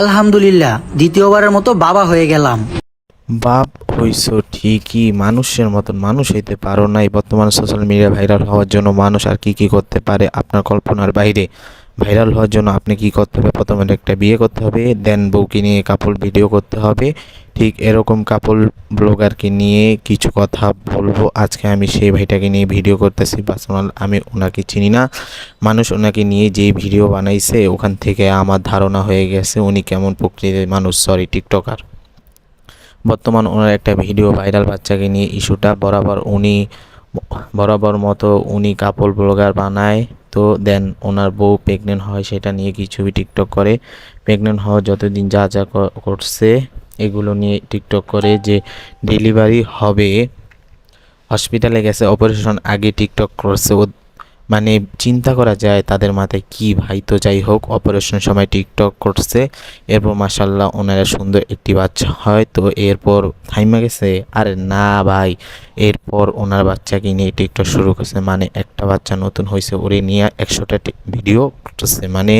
আলহামদুলিল্লাহ, দ্বিতীয়বারের মতো বাবা হয়ে গেলাম। বাপ হইছ ঠিকই, মানুষের মতন মানুষ হইতে পারো নাই। বর্তমান সোশ্যাল মিডিয়া ভাইরাল হওয়ার জন্য মানুষ আর কি কি করতে পারে আপনার কল্পনার বাইরে। ভাইরাল হওয়ার জন্য আপনি কি করতে হবে? প্রথমে একটা বিয়ে করতে হবে দেন বউকে নিয়ে কাপল ভিডিও করতে হবে। ঠিক এরকম কাপল ব্লগারকে নিয়ে কিছু কথা বলব। আজকে আমি সেই ভাইটাকে নিয়ে ভিডিও করতেছি। পার্সোনাল আমি ওনাকে চিনি না। মানুষ ওনাকে নিয়ে যেই ভিডিও বানাইছে, ওখান থেকে আমার ধারণা হয়ে গেছে উনি কেমন প্রকৃতির মানুষ। সরি টিকটকার বর্তমান ওনার একটা ভিডিও ভাইরাল বাচ্চাকে নিয়ে ইস্যুটা বরাবর উনি, বরাবর মতো উনি কাপল ব্লগার বানায়। তো দেন ওনার বউ প্রেগনেন্ট হয়, সেটা নিয়ে কিছু টিকটক করে। প্রেগনেন্ট হওয়া যতদিন যা যা ক- করছে, এগুলো নিয়ে টিকটক করে যে ডেলিভারি হবে। হসপিটালে গেছে অপারেশন আগে টিকটক করছে মানে চিন্তা করা যায় তাদের মাথায় কি ভাই তো যাই হোক অপারেশন সময় টিকটক করছে, এরপর মাসাল্লাহ ওনারা সুন্দর একটি বাচ্চা হয়, তো এরপর থাইমা গেছে, আরে না ভাই, এরপর ওনার বাচ্চাকে নিয়ে টিকটক শুরু করছে মানে একটা বাচ্চা নতুন হয়েছে ওরে নিয়ে একশোটা ভিডিও করতেছে মানে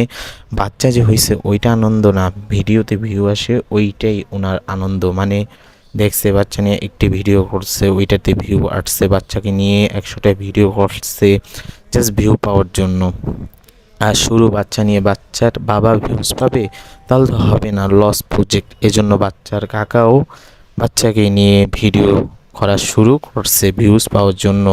বাচ্চা যে হয়েছে ওইটা আনন্দ না, ভিডিওতে ভিউ আসে ওইটাই ওনার আনন্দ মানে দেখছে, বাচ্চা নিয়ে একটি ভিডিও করছে, ওইটাতে ভিউ আসছে বাচ্চাকে নিয়ে একশোটা ভিডিও করছে জাস্ট ভিউ পাওয়ার জন্য। আর শুরু বাচ্চা নিয়ে, বাচ্চার বাবা ভিউজ পাবে, তাহলে তো হবে না লস প্রজেক্ট এজন্য বাচ্চার কাকাও বাচ্চাকে নিয়ে ভিডিও করা শুরু করছে ভিউজ পাওয়ার জন্য।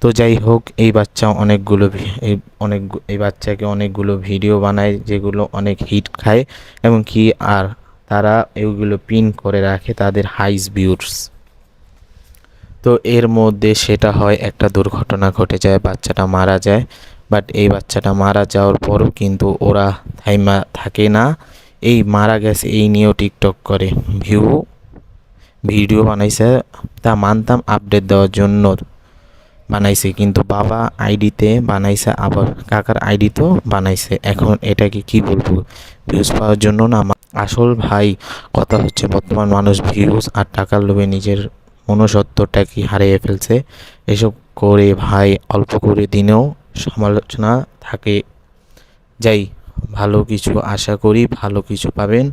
তো যাই হোক, এই বাচ্চা অনেকগুলো এই অনেক এই বাচ্চাকে অনেকগুলো ভিডিও বানায়, যেগুলো অনেক হিট খায়, এবং কি আর তারা এগুলো পিন করে রাখে তাদের হাইস ভিউস তো এর মধ্যে সেটা হয় একটা দুর্ঘটনা ঘটে যায়, বাচ্চাটা মারা যায়। বাট এই বাচ্চাটা মারা যাওয়ার পরও কিন্তু ওরা থাইমা থাকে না। এই মারা গেছে, এই নিয়েও টিকটক করে। ভিউ ভিডিও বানাইছে, তা মানতাম আপডেট দেওয়ার জন্য বানাইছে। কিন্তু বাবা আইডিতে বানাইছে, আবার কাকার আইডিতেও বানাইছে। এখন এটাকে কি বলব? ভিউজ পাওয়ার জন্য না আসল ভাই, কথা হচ্ছে বর্তমান মানুষ ভিউজ আর টাকার লোভে নিজের মনুষ্যত্বটাকে হারিয়ে ফেলছে? এসব করে ভাই, অল্প করে দিনেও সমালোচনা থাকে। যাই, ভালো কিছু আশা করি ভালো কিছু পাবেন।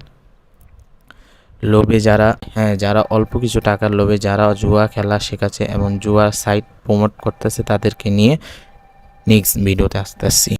লোভে যারা হ্যাঁ যারা অল্প কিছু টাকার লোভে, যারা জুয়া খেলা শেখাচ্ছে এবং জুয়ার সাইট প্রমোট করতেছে তাদেরকে নিয়ে নেক্সট ভিডিওতে আসতেছি।